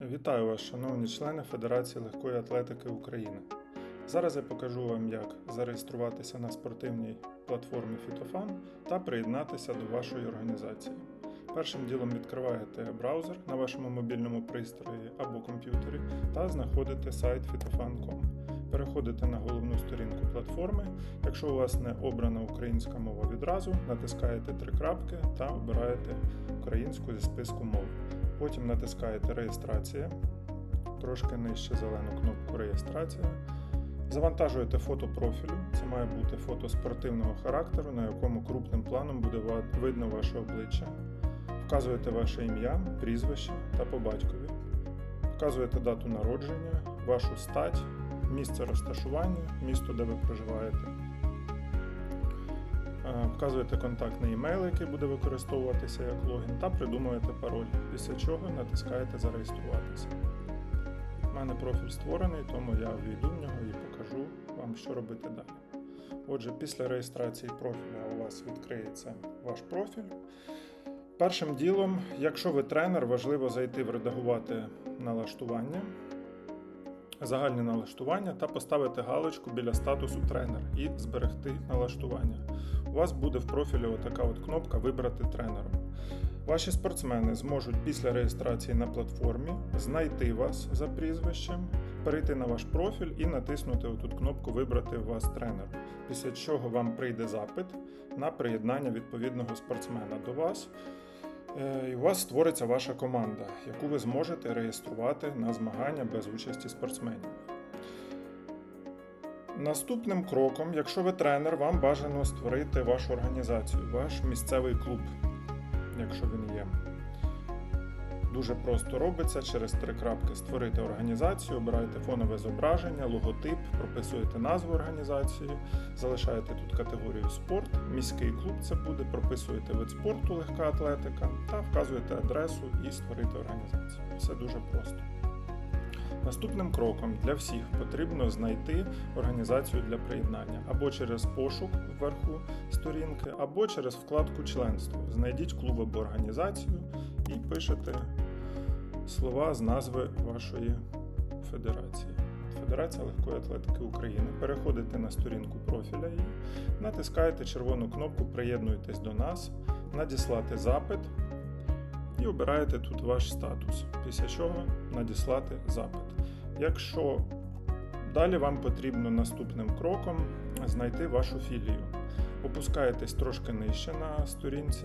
Вітаю вас, шановні члени Федерації легкої атлетики України. Зараз я покажу вам, як зареєструватися на спортивній платформі Фітофан та приєднатися до вашої організації. Першим ділом відкриваєте браузер на вашому мобільному пристрої або комп'ютері та знаходите сайт fitofan.com. Переходите на головну сторінку платформи. Якщо у вас не обрана українська мова відразу, натискаєте три крапки та обираєте українську зі списку мов. Потім натискаєте реєстрація, трошки нижче зелену кнопку реєстрація. Завантажуєте фото профілю. Це має бути фото спортивного характеру, на якому крупним планом буде видно ваше обличчя. Вказуєте ваше ім'я, прізвище та по батькові. Вказуєте дату народження, вашу стать, місце розташування, місто, де ви проживаєте. Е, Вказуєте контактний емейл, який буде використовуватися як логін, та придумуєте пароль, після чого натискаєте Зареєструватися. У мене профіль створений, тому я ввійду в нього і покажу вам, що робити далі. Отже, після реєстрації профіля у вас відкриється ваш профіль. Першим ділом, якщо ви тренер, важливо зайти в редагувати налаштування, загальні налаштування та поставити галочку біля статусу тренер і зберегти налаштування. У вас буде в профілі отака от кнопка Вибрати тренером. Ваші спортсмени зможуть після реєстрації на платформі знайти вас за прізвищем, перейти на ваш профіль і натиснути отут кнопку Вибрати вас тренер. Після чого вам прийде запит на приєднання відповідного спортсмена до вас. Е, І у вас створиться ваша команда, яку ви зможете реєструвати на змагання без участі спортсменів. Наступним кроком, якщо ви тренер, вам бажано створити вашу організацію, ваш місцевий клуб, якщо він є. Дуже просто робиться через три крапки створити організацію, обираєте фонове зображення, логотип, прописуєте назву організації, залишаєте тут категорію спорт, міський клуб це буде, прописуєте вид спорту, легка атлетика та вказуєте адресу і створити організацію. Все дуже просто. Наступним кроком для всіх потрібно знайти організацію для приєднання або через пошук вверху сторінки, або через вкладку членство. Знайдіть клуб або організацію і пишете слова з назви вашої федерації. Федерація легкої атлетики України. Переходите на сторінку профіля і натискаєте червону кнопку Приєднуйтесь до нас, надіслати запит і обираєте тут ваш статус, після чого надіслати запит. Якщо далі вам потрібно наступним кроком знайти вашу філію. Опускаєтесь трошки нижче на сторінці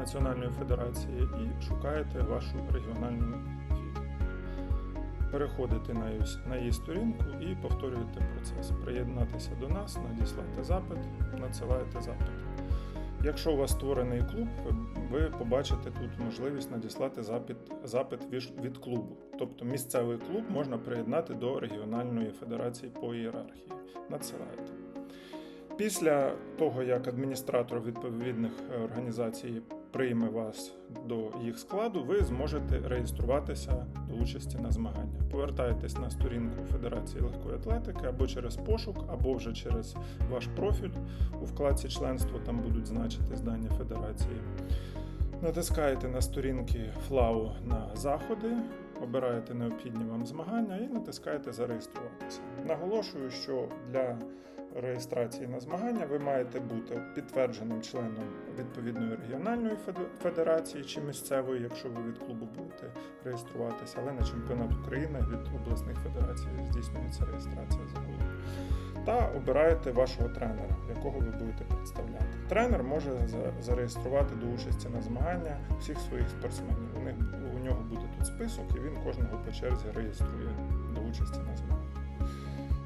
Національної федерації і шукаєте вашу регіональну філію. Переходите на її, на її сторінку і повторюєте процес. Приєднатися до нас, надіслати запит, надсилаєте запит. Якщо у вас створений клуб, ви побачите тут можливість надіслати запит, запит від- клубу. Тобто місцевий клуб можна приєднати до регіональної федерації по ієрархії. Надсилаєте. Після того, як адміністратор відповідних е, організацій прийме вас до їх складу, ви зможете реєструватися до участі на змагання. Повертаєтесь на сторінку Федерації легкої атлетики або через пошук, або вже через ваш профіль у вкладці членство, там будуть значитись дані федерації. Натискаєте на сторінки ФЛАУ на заходи, обираєте необхідні вам змагання і натискаєте зареєструватися. Наголошую, що для реєстрації на змагання ви маєте бути підтвердженим членом відповідної регіональної феде- федерації чи місцевої, якщо ви від клубу будете реєструватися, але на чемпіонат України від обласних федерацій здійснюється реєстрація загалом. Та обираєте вашого тренера, якого ви будете представляти. Тренер може за- зареєструвати до участі на змагання всіх своїх спортсменів. У нього буде тут список, і він кожного по черзі реєструє до участі на змаганнях.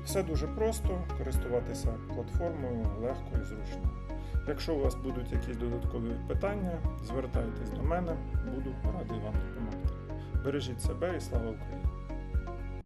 Все дуже просто, користуватися платформою легко і зручно. Якщо у вас будуть якісь додаткові питання, звертайтесь до мене, буду радий вам допомогти. Бережіть себе і слава Україні!